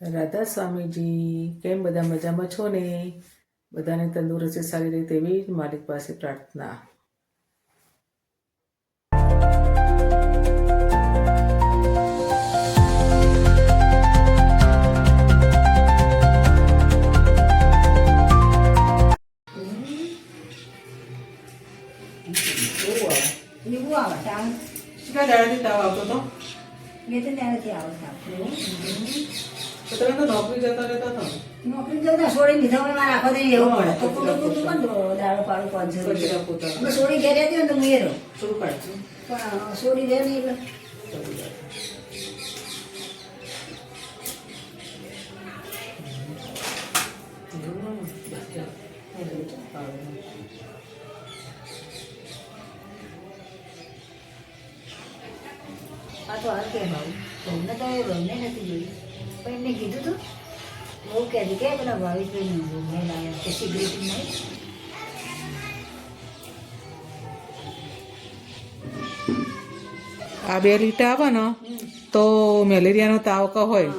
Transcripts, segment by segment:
રાધા સ્વામીજી કેમ બધા મજામાં છો ને? બધાને તંદુરસ્તી સારી રહે તેવી જ માલિક પાસે પ્રાર્થના. દાડાથી તાવ આવતો હતો? બે ત્રણ દાડાથી આવે તાવ તો તમે તો નોકરી જતા રહેતા હતા? નોકરી જતા છોડી દીધા હોય મારા આખો એવું પડે. તો ખોટું ખોટું કોણ દાડો પાડું પાંચ કચરા પોતા છોડી ઘેર હતી ને તો એ રહું. થોડું પણ છોડી દે નહીં. આ તો કેમ આવું તમને તો રમને નથી જોયું. પણ એમને કીધું તું બહુ કહેતી કે પેલા ભાવિકભાઈ મેં લાવ્યા કે સિગરેટ નહીં આ બે લીટર આવે ને તો મેલેરિયાનો તાવ ક હોય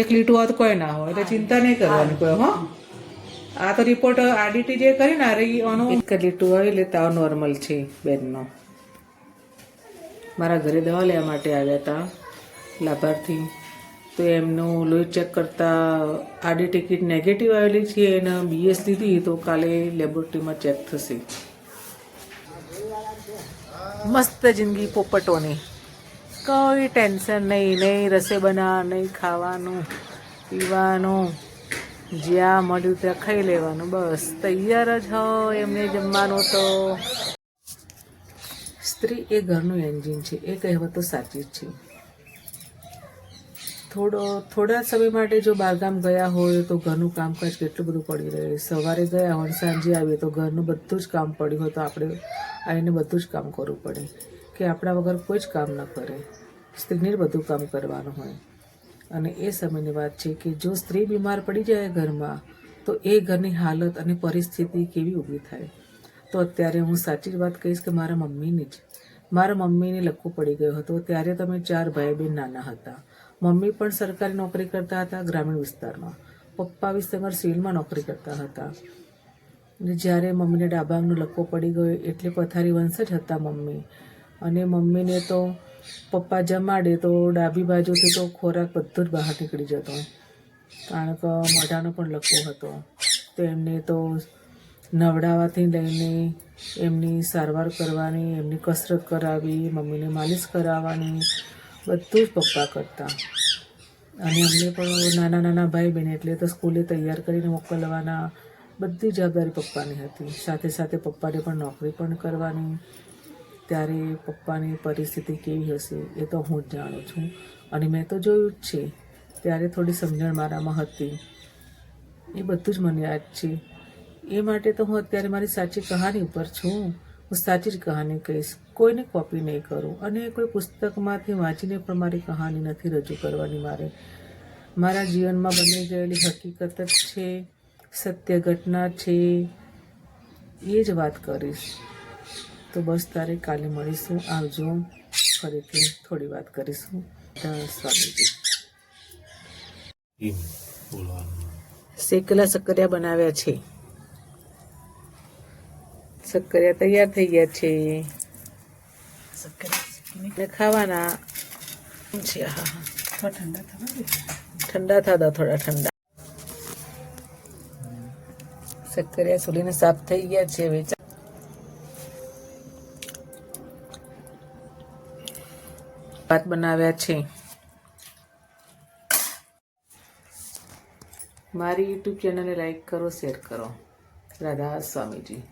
એક લીટું હોય તો કોઈ ના હોય એટલે ચિંતા નહીં કરવાની કોઈ હો. આ તો રિપોર્ટ આડીટી જે કરી ને આનો એક લીટું હોય એટલે તાવ નોર્મલ છે બેનનો. મારા ઘરે દવા લેવા માટે આવ્યા હતા લાભાર્થી. તો એમનું લોહી ચેક કરતા આડી ટિકિટ નેગેટિવ આવેલી છે એને બીએસ લીધી તો કાલે લેબોરેટરીમાં ચેક થશે. મસ્ત જિંદગી પોપટોની. કોઈ ટેન્શન નહીં નહીં રસે બના નહીં ખાવાનું પીવાનું. જ્યાં મળ્યું ત્યાં ખાઈ લેવાનું બસ. તૈયાર જ હોય એમને જમવાનું તો. સ્ત્રી એ ઘરનું એન્જિન છે એ કહેવત તો સાચી જ છે. થોડો, થોડા સમય માટે જો બહારગામ ગયા હોય તો ઘરનું કામકાજ કેટલું બધું પડી રહે સવારે ગયા હોય સાંજે આવીએ તો ઘરનું બધું જ કામ પડ્યું હોય તો આપણે આવીને બધું જ કામ કરવું પડે. કે આપણા વગર કોઈ જ કામ ન કરે. સ્ત્રીને બધું કામ કરવાનું હોય. અને એ સમયની વાત છે કે જો સ્ત્રી બીમાર પડી જાય ઘરમાં, તો એ ઘરની હાલત અને પરિસ્થિતિ કેવી ઊભી થાય. તો અત્યારે હું સાચી જ વાત કહીશ કે મારા મમ્મીની જ. મારા મમ્મીને લખવું પડી ગયું હતું. ત્યારે તમે ચાર ભાઈ બહેન નાના હતા. મમ્મી પણ સરકારી નોકરી કરતા હતા ગ્રામીણ વિસ્તારમાં. પપ્પા વિસ્તારમાં સિવિલમાં નોકરી કરતા હતા. અને જ્યારે મમ્મીને ડાબાંગનો લક્કો પડી ગયો એટલે પથારી વંશ જ હતા મમ્મી. અને મમ્મીને તો પપ્પા જમાડે તો ડાબી બાજુથી તો ખોરાક બધો જ બહાર નીકળી જતો. કારણ કે મોઢાનો પણ લક્કો હતો. તો એમને તો નવડાવવાથી લઈને એમની સારવાર કરવાની, એમની કસરત કરાવી, મમ્મીને માલિશ કરાવવાની બધું જ પપ્પા કરતા. અને અમને પણ નાના નાના ભાઈ બહેન એટલે તો સ્કૂલે તૈયાર કરીને મોકલવાના બધી જવાબદારી પપ્પાની હતી. સાથે સાથે પપ્પાને પણ નોકરી પણ કરવાની. ત્યારે પપ્પાની પરિસ્થિતિ કેવી હશે એ તો હું જ જાણું છું. અને મેં તો જોયું જ છે. ત્યારે થોડી સમજણ મારામાં હતી. એ બધું જ મને યાદ છે. એ માટે તો હું અત્યારે મારી સાચી કહાની ઉપર છું. હું સાચી જ કહાની કહીશ. કોઈને કોપી નહીં કરું. અને કોઈ પુસ્તકમાંથી વાંચીને પણ મારી કહાની નથી રજૂ કરવાની મારે. મારા જીવનમાં બની ગયેલી હકીકત જ છે સત્ય ઘટના છે એ જ વાત કરીશ. તો બસ તારે કાલે મળીશું. આવજો. ફરીથી થોડી વાત કરીશું. સ્વામીજી. શેકલા શક્કરિયા બનાવ્યા છે. શક્કરિયા તૈયાર થઈ ગયા છે. ને ખાવાના છે? હા હા. ઠંડા થતા થોડા ઠંડા. શક્કરિયા સુલીને સાફ થઈ ગયા છે હવે. ભાત બનાવ્યા છે. મારી યુટ્યુબ ચેનલને લાઈક કરો શેર કરો. રાધા સ્વામીજી.